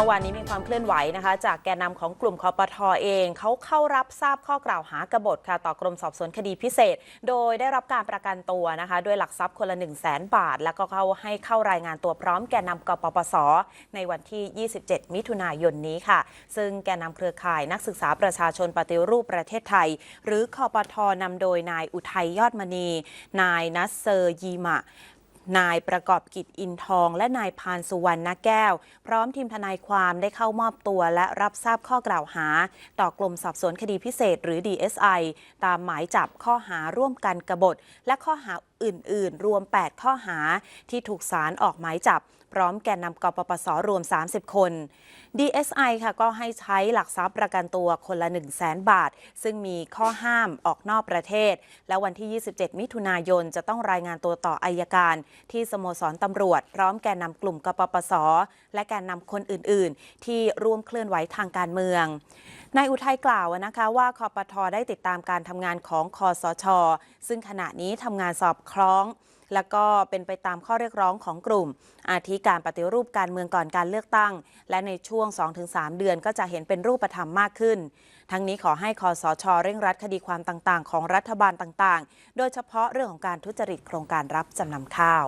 มื่อวานนี้มีความเคลื่อนไหวนะคะ จากแกนนำของกลุ่มคอปทอเอง เขาเข้ารับทราบข้อกล่าวหากบฏค่ะต่อกรมสอบสวนคดีพิเศษ โดยได้รับการประกันตัวนะคะ ด้วยหลักทรัพย์คนละ 1 0 0 0 0แบาท แล้วก็เข้าให้เข้ารายงานตัวพร้อมแกนนำกปปส ในวันที่ 27 มิถุนายนนี้ค่ะ ซึ่งแกนนำเครือข่ายนักศึกษาประชาชนปฏิรูปประเทศไทย หรือคอปทนำโดยนายอุทัยยอดมณี นายนัสเซอร์ยีมะ นายประกอบกิจอินทองและนายพานสุวรรณแก้ว พร้อมทีมทนายความได้เข้ามอบตัวและรับทราบข้อกล่าวหา ต่อกลมสอบสวนคดีพิเศษหรือ DSI ตามหมายจับข้อหาร่วมกันกบฏ และข้อหา อื่น ๆ รวม 8 ข้อหาที่ถูกสารออกหมายจับ พร้อมแกนนำกปปสรวม 30 คน DSI ค่ะก็ให้ใช้หลักทรัพย์ประกันตัวคนละ 1 0 0 0 0แบาท ซึ่งมีข้อห้ามออกนอกประเทศ และวันที่ 27 มิถุนายนจะต้องรายงานตัวต่ออายการ ที่สโมสรตำรวจ พร้อมแกนนำกลุ่มกปปส และแกนนำคนอื่น ๆ ที่ร่วมเคลื่อนไหวทางการเมือง นายอุทัยกล่าวนะคะว่าคอปทอได้ติดตามการทำงานของคอสช ซึ่งขณะนี้ทำงานสอบคล้อง และก็เป็นไปตามข้อเรียกร้องของกลุ่ม อาทิการปฏิรูปการเมืองก่อนการเลือกตั้ง และในช่วง 2-3 เดือนก็จะเห็นเป็นรูปธรรมมากขึ้น ทั้งนี้ขอให้คอสช เร่งรัดคดีความต่างๆ ของรัฐบาลต่างๆ โดยเฉพาะเรื่องของการทุจริตโครงการรับจำนำข้าว